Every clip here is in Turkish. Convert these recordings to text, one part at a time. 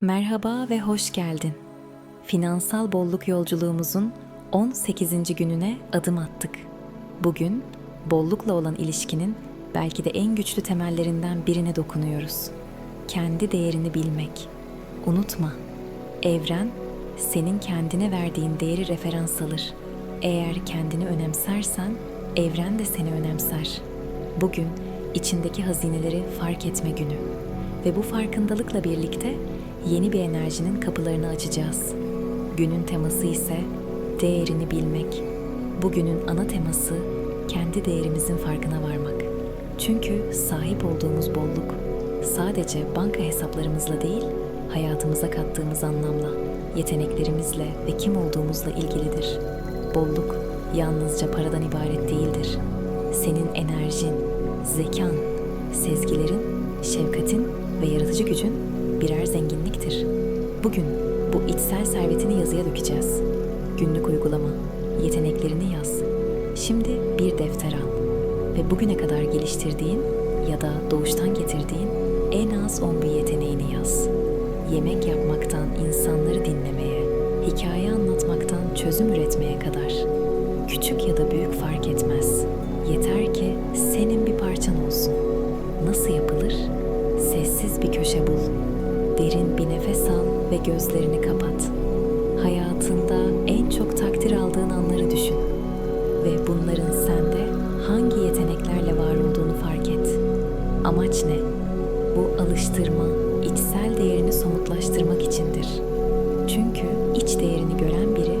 Merhaba ve hoş geldin. Finansal bolluk yolculuğumuzun 18. gününe adım attık. Bugün bollukla olan ilişkinin belki de en güçlü temellerinden birine dokunuyoruz. Kendi değerini bilmek. Unutma, evren senin kendine verdiğin değeri referans alır. Eğer kendini önemsersen, evren de seni önemser. Bugün içindeki hazineleri fark etme günü ve bu farkındalıkla birlikte yeni bir enerjinin kapılarını açacağız. Günün teması ise değerini bilmek. Bugünün ana teması kendi değerimizin farkına varmak. Çünkü sahip olduğumuz bolluk sadece banka hesaplarımızla değil, hayatımıza kattığımız anlamla, yeteneklerimizle ve kim olduğumuzla ilgilidir. Bolluk yalnızca paradan ibaret değildir. Senin enerjin, zekan, sezgilerin, şefkatin ve yaratıcı gücün birer zenginliktir. Bugün bu içsel servetini yazıya dökeceğiz. Günlük uygulama, yeteneklerini yaz. Şimdi bir defter al ve bugüne kadar geliştirdiğin ya da doğuştan getirdiğin en az 11 yeteneğini yaz. Yemek yapmaktan insanları dinlemeye, hikaye anlatmaktan çözüm üretmeye kadar. Küçük ya da büyük fark etmez. Derin bir nefes al ve gözlerini kapat. Hayatında en çok takdir aldığın anları düşün. Ve bunların sende hangi yeteneklerle var olduğunu fark et. Amaç ne? Bu alıştırma, içsel değerini somutlaştırmak içindir. Çünkü iç değerini gören biri,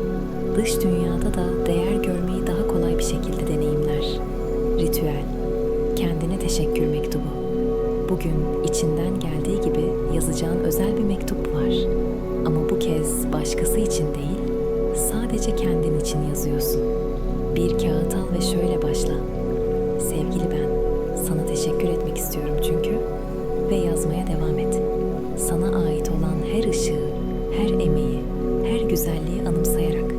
dış dünyada da değer görmeyi daha kolay bir şekilde deneyimler. Ritüel, kendine teşekkür mektubu. Bugün içinden geldiği gibi yazacağın özel bir mektup var. Ama bu kez başkası için değil, sadece kendin için yazıyorsun. Bir kağıt al ve şöyle başla. Sevgili ben, sana teşekkür etmek istiyorum çünkü ve yazmaya devam et. Sana ait olan her ışığı, her emeği, her güzelliği anımsayarak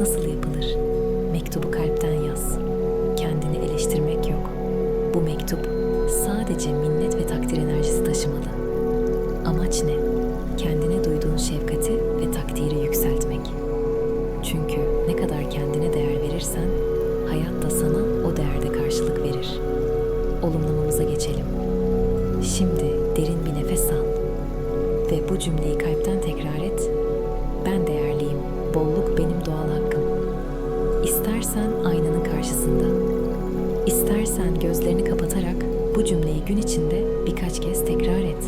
nasıl yapılır? Mektubu kalpten yaz. Kendini eleştirmek yok. Bu mektup sadece minnet kadar kendine değer verirsen, hayat da sana o değerde karşılık verir. Olumlamamıza geçelim. Şimdi derin bir nefes al ve bu cümleyi kalpten tekrar et. Ben değerliyim, bolluk benim doğal hakkım. İstersen aynanın karşısında, istersen gözlerini kapatarak bu cümleyi gün içinde birkaç kez tekrar et.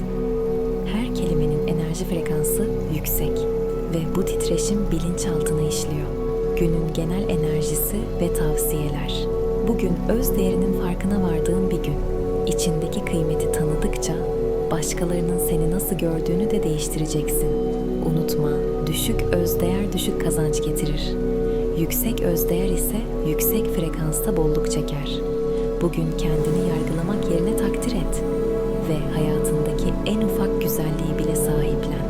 Her kelimenin enerji frekansı yüksek ve bu titreşim bilinçaltına işliyor. Günün genel enerjisi ve tavsiyeler. Bugün öz değerinin farkına vardığın bir gün. İçindeki kıymeti tanıdıkça başkalarının seni nasıl gördüğünü de değiştireceksin. Unutma, düşük özdeğer düşük kazanç getirir. Yüksek özdeğer ise yüksek frekansta bolluk çeker. Bugün kendini yargılamak yerine takdir et ve hayatındaki en ufak güzelliği bile sahiplen.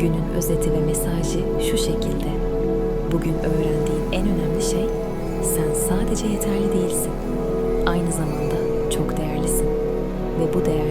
Günün özeti ve mesajı şu şekilde. Bugün öğrendiğin en önemli şey sen sadece yeterli değilsin. Aynı zamanda çok değerlisin. Ve bu değer